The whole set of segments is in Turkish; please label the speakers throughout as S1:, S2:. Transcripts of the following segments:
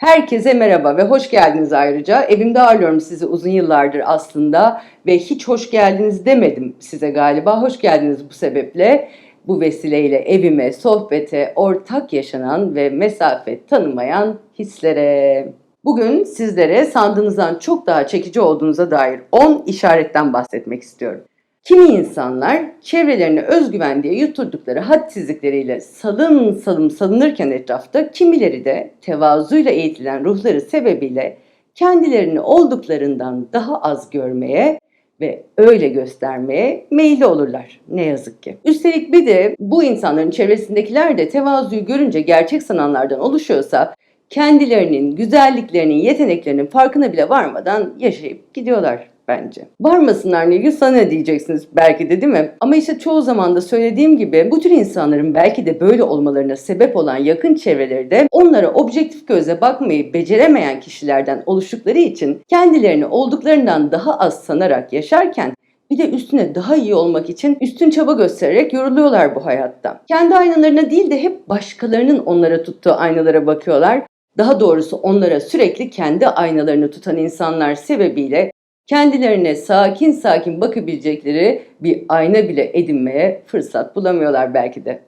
S1: Herkese merhaba ve hoş geldiniz ayrıca. Evimde ağırlıyorum sizi uzun yıllardır aslında ve hiç hoş geldiniz demedim size galiba. Hoş geldiniz bu sebeple. Bu vesileyle evime, sohbete, ortak yaşanan ve mesafe tanımayan hislere. Bugün sizlere sandığınızdan çok daha çekici olduğunuza dair 10 işaretten bahsetmek istiyorum. Kimi insanlar çevrelerine özgüven diye yutturdukları hadsizlikleriyle salım salım salınırken etrafta kimileri de tevazuyla eğitilen ruhları sebebiyle kendilerini olduklarından daha az görmeye ve öyle göstermeye meyilli olurlar ne yazık ki. Üstelik bir de bu insanların çevresindekiler de tevazuyu görünce gerçek sananlardan oluşuyorsa kendilerinin güzelliklerinin, yeteneklerinin farkına bile varmadan yaşayıp gidiyorlar bence. Varmasınlar Nilgün sana diyeceksiniz belki de değil mi? Ama işte çoğu zaman da söylediğim gibi bu tür insanların belki de böyle olmalarına sebep olan yakın çevreleri de onlara objektif gözle bakmayı beceremeyen kişilerden oluştukları için kendilerini olduklarından daha az sanarak yaşarken bir de üstüne daha iyi olmak için üstün çaba göstererek yoruluyorlar bu hayatta. Kendi aynalarına değil de hep başkalarının onlara tuttuğu aynalara bakıyorlar. Daha doğrusu onlara sürekli kendi aynalarını tutan insanlar sebebiyle kendilerine sakin sakin bakabilecekleri bir ayna bile edinmeye fırsat bulamıyorlar belki de.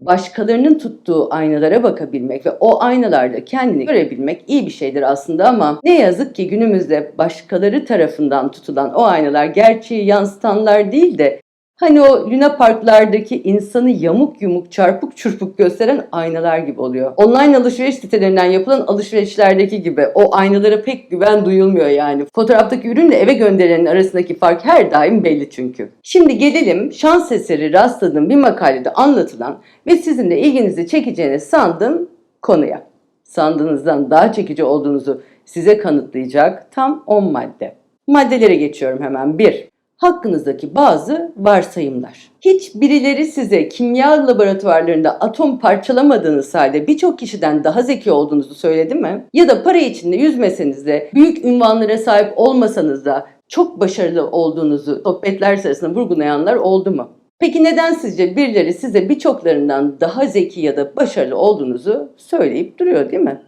S1: Başkalarının tuttuğu aynalara bakabilmek ve o aynalarda kendini görebilmek iyi bir şeydir aslında ama ne yazık ki günümüzde başkaları tarafından tutulan o aynalar gerçeği yansıtanlar değil de Hani o Luna Parklardaki insanı yamuk yumuk çarpık çırpık gösteren aynalar gibi oluyor. Online alışveriş sitelerinden yapılan alışverişlerdeki gibi o aynalara pek güven duyulmuyor yani. Fotoğraftaki ürünle eve gönderilenin arasındaki fark her daim belli çünkü. Şimdi gelelim şans eseri rastladığım bir makalede anlatılan ve sizin de ilginizi çekeceğini sandığım konuya. Sandığınızdan daha çekici olduğunuzu size kanıtlayacak tam 10 madde. Maddelere geçiyorum hemen. 1 hakkınızdaki bazı varsayımlar. Hiç birileri size kimya laboratuvarlarında atom parçalamadığınız halde birçok kişiden daha zeki olduğunuzu söyledi mi? Ya da para içinde yüzmeseniz de, büyük ünvanlara sahip olmasanız da çok başarılı olduğunuzu sohbetler sırasında vurgulayanlar oldu mu? Peki neden sizce birileri size birçoklarından daha zeki ya da başarılı olduğunuzu söyleyip duruyor değil mi?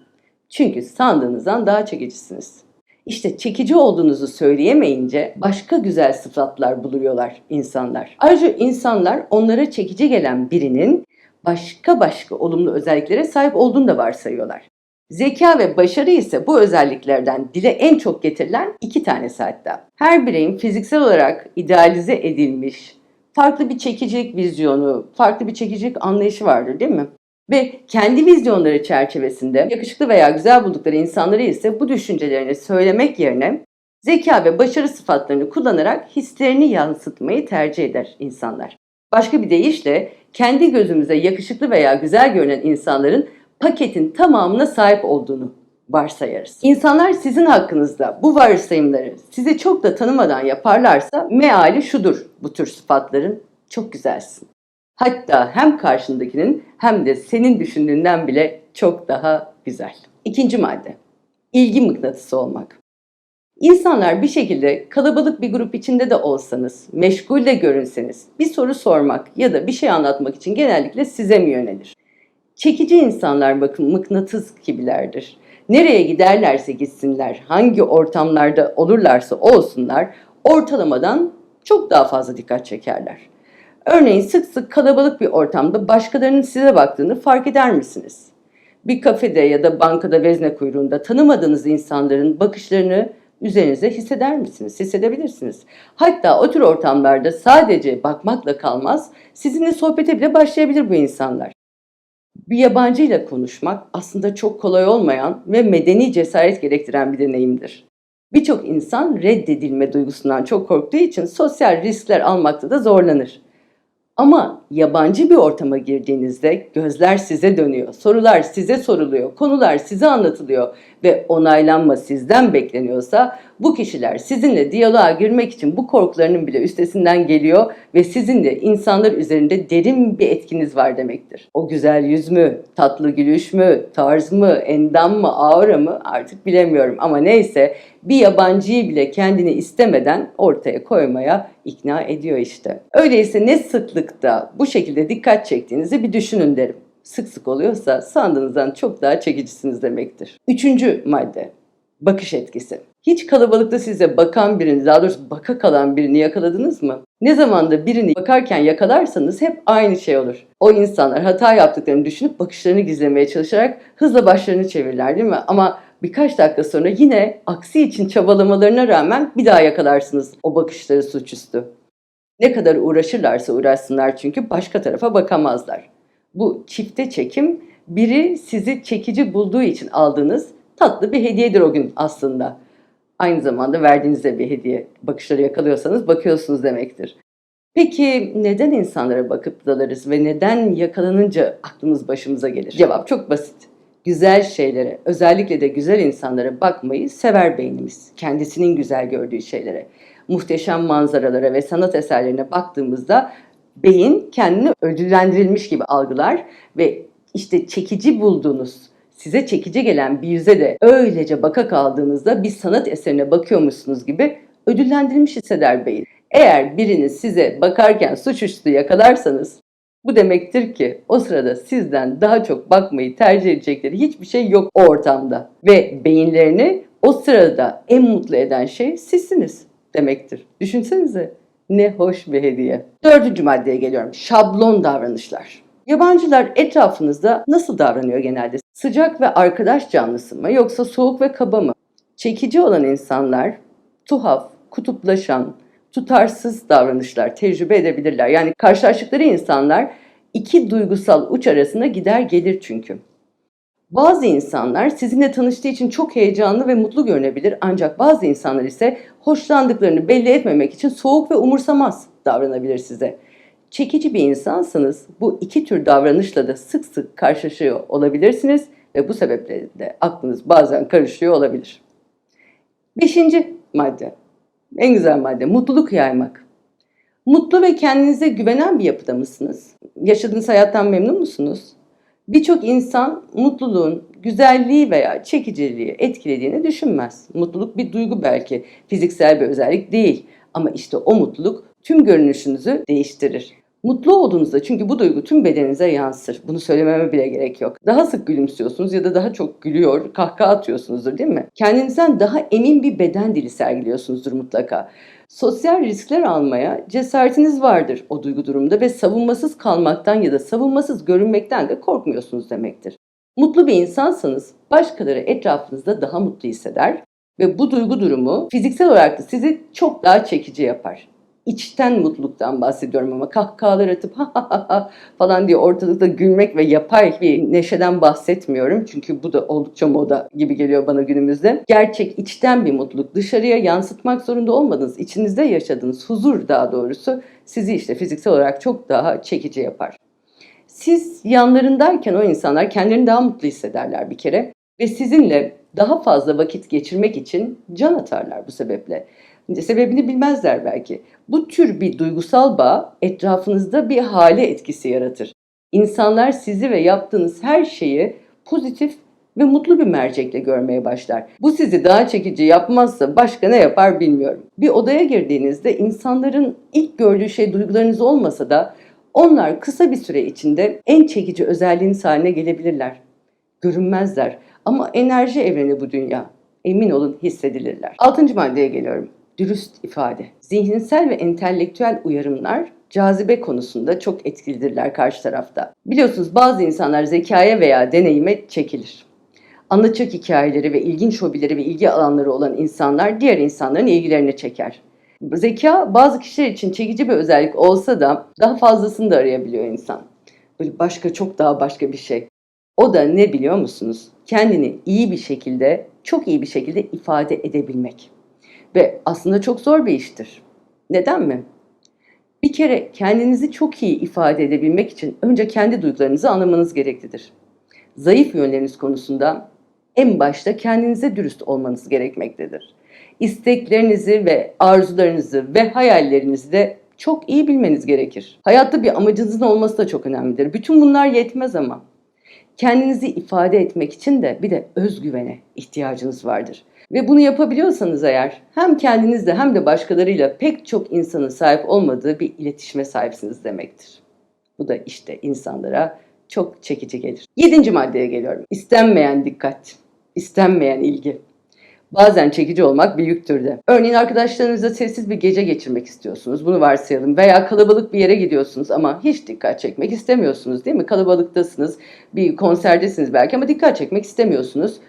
S1: Çünkü sandığınızdan daha çekicisiniz. İşte çekici olduğunuzu söyleyemeyince başka güzel sıfatlar buluyorlar insanlar. Ayrıca insanlar onlara çekici gelen birinin başka başka olumlu özelliklere sahip olduğunu da varsayıyorlar. Zeka ve başarı ise bu özelliklerden dile en çok getirilen iki tanesi hatta. Her bireyin fiziksel olarak idealize edilmiş, farklı bir çekicilik vizyonu, farklı bir çekicilik anlayışı vardır değil mi? Ve kendi vizyonları çerçevesinde yakışıklı veya güzel buldukları insanları ise bu düşüncelerini söylemek yerine zeka ve başarı sıfatlarını kullanarak hislerini yansıtmayı tercih eder insanlar. Başka bir deyişle kendi gözümüze yakışıklı veya güzel görünen insanların paketin tamamına sahip olduğunu varsayarız. İnsanlar sizin hakkınızda bu varsayımları sizi çok da tanımadan yaparlarsa meali şudur bu tür sıfatların çok güzelsin. Hatta hem karşındakinin hem de senin düşündüğünden bile çok daha güzel. İkinci madde. İlgi mıknatısı olmak. İnsanlar bir şekilde kalabalık bir grup içinde de olsanız, meşgul de görünseniz bir soru sormak ya da bir şey anlatmak için genellikle size mi yönelir? Çekici insanlar bakın mıknatıs gibilerdir. Nereye giderlerse gitsinler, hangi ortamlarda olurlarsa olsunlar ortalamadan çok daha fazla dikkat çekerler. Örneğin sık sık kalabalık bir ortamda başkalarının size baktığını fark eder misiniz? Bir kafede ya da bankada vezne kuyruğunda tanımadığınız insanların bakışlarını üzerinize hisseder misiniz? Hissedebilirsiniz. Hatta o tür ortamlarda sadece bakmakla kalmaz, sizinle sohbete bile başlayabilir bu insanlar. Bir yabancıyla konuşmak aslında çok kolay olmayan ve medeni cesaret gerektiren bir deneyimdir. Birçok insan reddedilme duygusundan çok korktuğu için sosyal riskler almakta da zorlanır. Ama yabancı bir ortama girdiğinizde gözler size dönüyor, sorular size soruluyor, konular size anlatılıyor ve onaylanma sizden bekleniyorsa bu kişiler sizinle diyaloğa girmek için bu korkularının bile üstesinden geliyor ve sizin de insanlar üzerinde derin bir etkiniz var demektir. O güzel yüz mü, tatlı gülüş mü, tarz mı, endam mı, aura mı artık bilemiyorum ama neyse bir yabancıyı bile kendini istemeden ortaya koymaya ikna ediyor işte. Öyleyse ne sıklıkta bu şekilde dikkat çektiğinizi bir düşünün derim. Sık sık oluyorsa sandığınızdan çok daha çekicisiniz demektir. Üçüncü madde, bakış etkisi. Hiç kalabalıkta size bakan birini, daha doğrusu baka kalan birini yakaladınız mı? Ne zaman da birini bakarken yakalarsanız hep aynı şey olur. O insanlar hata yaptıklarını düşünüp bakışlarını gizlemeye çalışarak hızla başlarını çevirirler değil mi? Ama birkaç dakika sonra yine aksi için çabalamalarına rağmen bir daha yakalarsınız o bakışları suçüstü. Ne kadar uğraşırlarsa uğraşsınlar çünkü başka tarafa bakamazlar. Bu çifte çekim biri sizi çekici bulduğu için aldığınız tatlı bir hediyedir o gün aslında. Aynı zamanda verdiğiniz de bir hediye. Bakışları yakalıyorsanız bakıyorsunuz demektir. Peki neden insanlara bakıp dalarız ve neden yakalanınca aklımız başımıza gelir? Cevap çok basit. Güzel şeylere, özellikle de güzel insanlara bakmayı sever beynimiz. Kendisinin güzel gördüğü şeylere. Muhteşem manzaralara ve sanat eserlerine baktığımızda beyin kendini ödüllendirilmiş gibi algılar ve işte çekici bulduğunuz, size çekici gelen bir yüze de öylece baka kaldığınızda bir sanat eserine bakıyormuşsunuz gibi ödüllendirilmiş hisseder beyin. Eğer biriniz size bakarken suçüstü yakalarsanız bu demektir ki o sırada sizden daha çok bakmayı tercih edecekleri hiçbir şey yok o ortamda. Ve beyinlerini o sırada en mutlu eden şey sizsiniz demektir. Düşünsenize ne hoş bir hediye. Dördüncü maddeye geliyorum. Şablon davranışlar. Yabancılar etrafınızda nasıl davranıyor genelde? Sıcak ve arkadaş canlısı mı yoksa soğuk ve kaba mı? Çekici olan insanlar tuhaf, kutuplaşan, tutarsız davranışlar tecrübe edebilirler. Yani karşılaştıkları insanlar iki duygusal uç arasında gider gelir çünkü. Bazı insanlar sizinle tanıştığı için çok heyecanlı ve mutlu görünebilir ancak bazı insanlar ise hoşlandıklarını belli etmemek için soğuk ve umursamaz davranabilir size. Çekici bir insansanız bu iki tür davranışla da sık sık karşılaşıyor olabilirsiniz ve bu sebeple de aklınız bazen karışıyor olabilir. Beşinci madde, en güzel madde, mutluluk yaymak. Mutlu ve kendinize güvenen bir yapıda mısınız? Yaşadığınız hayattan memnun musunuz? Birçok insan mutluluğun güzelliği veya çekiciliği etkilediğini düşünmez. Mutluluk bir duygu belki, fiziksel bir özellik değil. Ama işte o mutluluk tüm görünüşünüzü değiştirir. Mutlu olduğunuzda çünkü bu duygu tüm bedeninize yansır. Bunu söylememe bile gerek yok. Daha sık gülümsüyorsunuz ya da daha çok gülüyor, kahkaha atıyorsunuzdur değil mi? Kendinizden daha emin bir beden dili sergiliyorsunuzdur mutlaka. Sosyal riskler almaya cesaretiniz vardır o duygu durumda ve savunmasız kalmaktan ya da savunmasız görünmekten de korkmuyorsunuz demektir. Mutlu bir insansanız başkaları etrafınızda daha mutlu hisseder ve bu duygu durumu fiziksel olarak da sizi çok daha çekici yapar içten mutluluktan bahsediyorum ama kahkahalar atıp ha ha ha falan diye ortalıkta gülmek ve yapay bir neşeden bahsetmiyorum. Çünkü bu da oldukça moda gibi geliyor bana günümüzde. Gerçek içten bir mutluluk dışarıya yansıtmak zorunda olmadığınız, içinizde yaşadığınız huzur daha doğrusu sizi işte fiziksel olarak çok daha çekici yapar. Siz yanlarındayken o insanlar kendilerini daha mutlu hissederler bir kere ve sizinle daha fazla vakit geçirmek için can atarlar bu sebeple. Sebebini bilmezler belki. Bu tür bir duygusal bağ etrafınızda bir hale etkisi yaratır. İnsanlar sizi ve yaptığınız her şeyi pozitif ve mutlu bir mercekle görmeye başlar. Bu sizi daha çekici yapmazsa başka ne yapar bilmiyorum. Bir odaya girdiğinizde insanların ilk gördüğü şey duygularınız olmasa da onlar kısa bir süre içinde en çekici özelliğiniz haline gelebilirler. Görünmezler ama enerji evreni bu dünya. Emin olun hissedilirler. Altıncı maddeye geliyorum dürüst ifade. Zihinsel ve entelektüel uyarımlar cazibe konusunda çok etkilidirler karşı tarafta. Biliyorsunuz bazı insanlar zekaya veya deneyime çekilir. Anlatacak hikayeleri ve ilginç hobileri ve ilgi alanları olan insanlar diğer insanların ilgilerini çeker. Zeka bazı kişiler için çekici bir özellik olsa da daha fazlasını da arayabiliyor insan. Böyle başka çok daha başka bir şey. O da ne biliyor musunuz? Kendini iyi bir şekilde, çok iyi bir şekilde ifade edebilmek. Ve aslında çok zor bir iştir. Neden mi? Bir kere kendinizi çok iyi ifade edebilmek için önce kendi duygularınızı anlamanız gereklidir. Zayıf yönleriniz konusunda en başta kendinize dürüst olmanız gerekmektedir. İsteklerinizi ve arzularınızı ve hayallerinizi de çok iyi bilmeniz gerekir. Hayatta bir amacınızın olması da çok önemlidir. Bütün bunlar yetmez ama kendinizi ifade etmek için de bir de özgüvene ihtiyacınız vardır. Ve bunu yapabiliyorsanız eğer hem kendinizle hem de başkalarıyla pek çok insanın sahip olmadığı bir iletişime sahipsiniz demektir. Bu da işte insanlara çok çekici gelir. Yedinci maddeye geliyorum. İstenmeyen dikkat, istenmeyen ilgi. Bazen çekici olmak bir yüktür de. Örneğin arkadaşlarınızla sessiz bir gece geçirmek istiyorsunuz. Bunu varsayalım. Veya kalabalık bir yere gidiyorsunuz ama hiç dikkat çekmek istemiyorsunuz değil mi? Kalabalıktasınız, bir konserdesiniz belki ama dikkat çekmek istemiyorsunuz.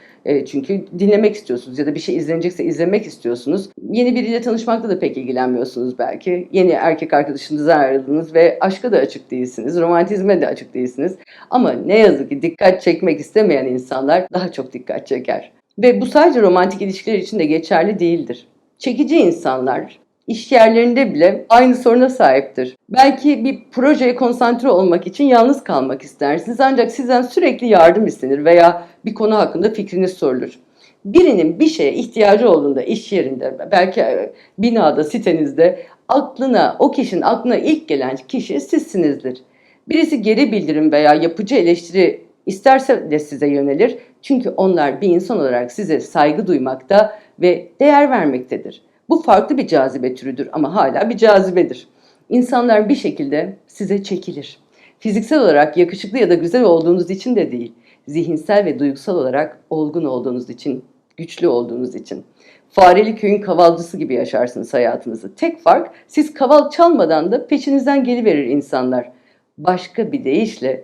S1: Çünkü dinlemek istiyorsunuz ya da bir şey izlenecekse izlemek istiyorsunuz. Yeni biriyle tanışmakla da pek ilgilenmiyorsunuz belki. Yeni erkek arkadaşınızdan ayrıldınız ve aşka da açık değilsiniz, romantizme de açık değilsiniz. Ama ne yazık ki dikkat çekmek istemeyen insanlar daha çok dikkat çeker. Ve bu sadece romantik ilişkiler için de geçerli değildir. Çekici insanlar iş yerlerinde bile aynı soruna sahiptir. Belki bir projeye konsantre olmak için yalnız kalmak istersiniz ancak sizden sürekli yardım istenir veya bir konu hakkında fikriniz sorulur. Birinin bir şeye ihtiyacı olduğunda iş yerinde, belki e, binada, sitenizde aklına, o kişinin aklına ilk gelen kişi sizsinizdir. Birisi geri bildirim veya yapıcı eleştiri isterse de size yönelir. Çünkü onlar bir insan olarak size saygı duymakta ve değer vermektedir. Bu farklı bir cazibe türüdür ama hala bir cazibedir. İnsanlar bir şekilde size çekilir. Fiziksel olarak yakışıklı ya da güzel olduğunuz için de değil, zihinsel ve duygusal olarak olgun olduğunuz için, güçlü olduğunuz için. Fareli köyün kavalcısı gibi yaşarsınız hayatınızı. Tek fark siz kaval çalmadan da peşinizden geliverir insanlar. Başka bir deyişle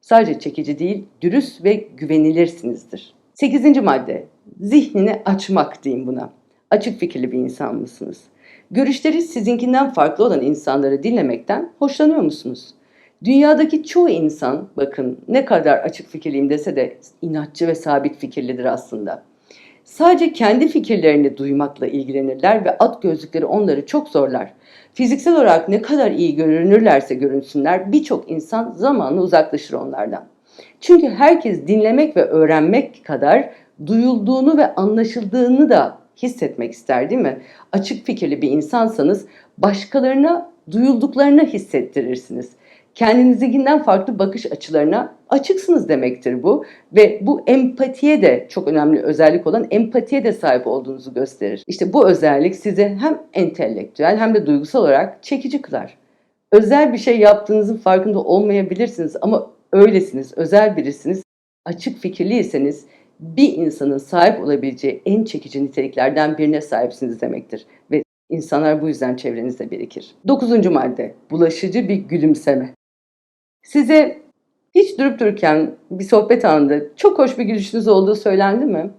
S1: sadece çekici değil, dürüst ve güvenilirsinizdir. Sekizinci madde, zihnini açmak diyeyim buna. Açık fikirli bir insan mısınız? Görüşleri sizinkinden farklı olan insanları dinlemekten hoşlanıyor musunuz? Dünyadaki çoğu insan, bakın ne kadar açık fikirliyim dese de inatçı ve sabit fikirlidir aslında. Sadece kendi fikirlerini duymakla ilgilenirler ve at gözlükleri onları çok zorlar. Fiziksel olarak ne kadar iyi görünürlerse görünsünler birçok insan zamanla uzaklaşır onlardan. Çünkü herkes dinlemek ve öğrenmek kadar duyulduğunu ve anlaşıldığını da hissetmek ister değil mi? Açık fikirli bir insansanız başkalarına duyulduklarını hissettirirsiniz. Kendinizinkinden farklı bakış açılarına açıksınız demektir bu ve bu empatiye de çok önemli özellik olan empatiye de sahip olduğunuzu gösterir. İşte bu özellik size hem entelektüel hem de duygusal olarak çekici kılar. Özel bir şey yaptığınızın farkında olmayabilirsiniz ama öylesiniz, özel birisiniz. Açık fikirliyseniz bir insanın sahip olabileceği en çekici niteliklerden birine sahipsiniz demektir. Ve insanlar bu yüzden çevrenizde birikir. Dokuzuncu madde, bulaşıcı bir gülümseme. Size hiç durup dururken bir sohbet anında çok hoş bir gülüşünüz olduğu söylendi mi?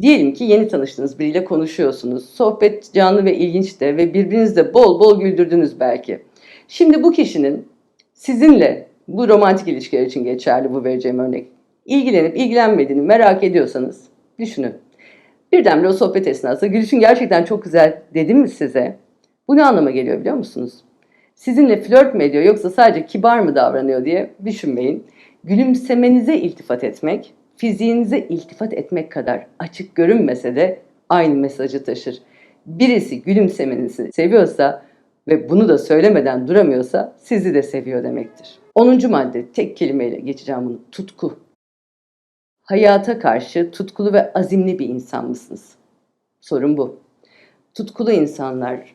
S1: Diyelim ki yeni tanıştığınız biriyle konuşuyorsunuz. Sohbet canlı ve ilginç de ve birbirinizi de bol bol güldürdünüz belki. Şimdi bu kişinin sizinle bu romantik ilişkiler için geçerli bu vereceğim örnek. İlgilenip ilgilenmediğini merak ediyorsanız düşünün. Birdenbire o sohbet esnasında gülüşün gerçekten çok güzel dedim mi size? Bu ne anlama geliyor biliyor musunuz? Sizinle flört mü ediyor yoksa sadece kibar mı davranıyor diye düşünmeyin. Gülümsemenize iltifat etmek, fiziğinize iltifat etmek kadar açık görünmese de aynı mesajı taşır. Birisi gülümsemenizi seviyorsa ve bunu da söylemeden duramıyorsa sizi de seviyor demektir. 10. madde tek kelimeyle geçeceğim bunu. Tutku. Hayata karşı tutkulu ve azimli bir insan mısınız? Sorun bu. Tutkulu insanlar,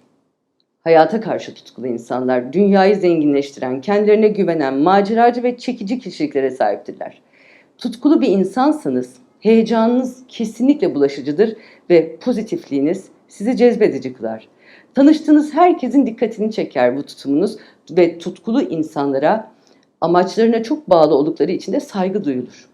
S1: hayata karşı tutkulu insanlar, dünyayı zenginleştiren, kendilerine güvenen, maceracı ve çekici kişiliklere sahiptirler. Tutkulu bir insansanız heyecanınız kesinlikle bulaşıcıdır ve pozitifliğiniz sizi cezbedici kılar. Tanıştığınız herkesin dikkatini çeker bu tutumunuz ve tutkulu insanlara amaçlarına çok bağlı oldukları için de saygı duyulur.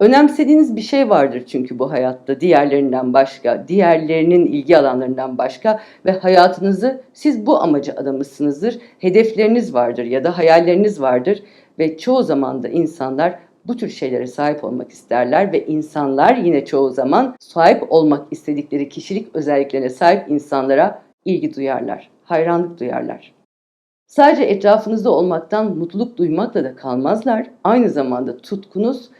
S1: Önemsediğiniz bir şey vardır çünkü bu hayatta diğerlerinden başka, diğerlerinin ilgi alanlarından başka ve hayatınızı siz bu amacı adamışsınızdır. Hedefleriniz vardır ya da hayalleriniz vardır ve çoğu zaman da insanlar bu tür şeylere sahip olmak isterler ve insanlar yine çoğu zaman sahip olmak istedikleri kişilik özelliklerine sahip insanlara ilgi duyarlar, hayranlık duyarlar. Sadece etrafınızda olmaktan mutluluk duymakla da kalmazlar. Aynı zamanda tutkunuz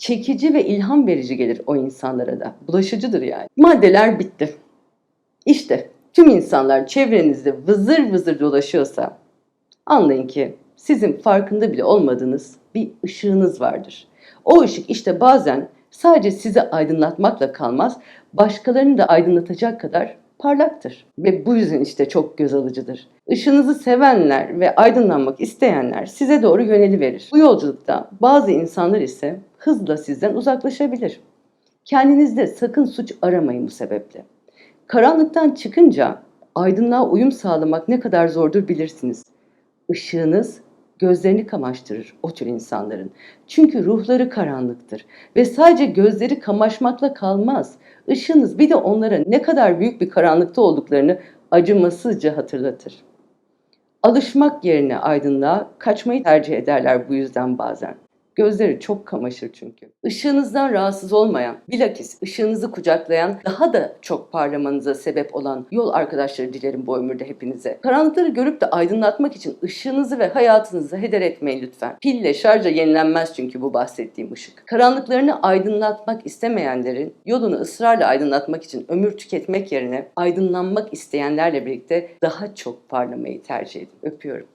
S1: çekici ve ilham verici gelir o insanlara da. Bulaşıcıdır yani. Maddeler bitti. İşte tüm insanlar çevrenizde vızır vızır dolaşıyorsa anlayın ki sizin farkında bile olmadığınız bir ışığınız vardır. O ışık işte bazen sadece sizi aydınlatmakla kalmaz, başkalarını da aydınlatacak kadar parlaktır ve bu yüzden işte çok göz alıcıdır. Işığınızı sevenler ve aydınlanmak isteyenler size doğru yöneliverir. Bu yolculukta bazı insanlar ise hızla sizden uzaklaşabilir. Kendinizde sakın suç aramayın bu sebeple. Karanlıktan çıkınca aydınlığa uyum sağlamak ne kadar zordur bilirsiniz. Işığınız gözlerini kamaştırır o tür insanların. Çünkü ruhları karanlıktır ve sadece gözleri kamaşmakla kalmaz. Işığınız bir de onlara ne kadar büyük bir karanlıkta olduklarını acımasızca hatırlatır. Alışmak yerine aydınlığa kaçmayı tercih ederler bu yüzden bazen. Gözleri çok kamaşır çünkü. Işığınızdan rahatsız olmayan, bilakis ışığınızı kucaklayan, daha da çok parlamanıza sebep olan yol arkadaşları dilerim bu ömürde hepinize. Karanlıkları görüp de aydınlatmak için ışığınızı ve hayatınızı heder etmeyin lütfen. Pille şarja yenilenmez çünkü bu bahsettiğim ışık. Karanlıklarını aydınlatmak istemeyenlerin yolunu ısrarla aydınlatmak için ömür tüketmek yerine aydınlanmak isteyenlerle birlikte daha çok parlamayı tercih edin. Öpüyorum.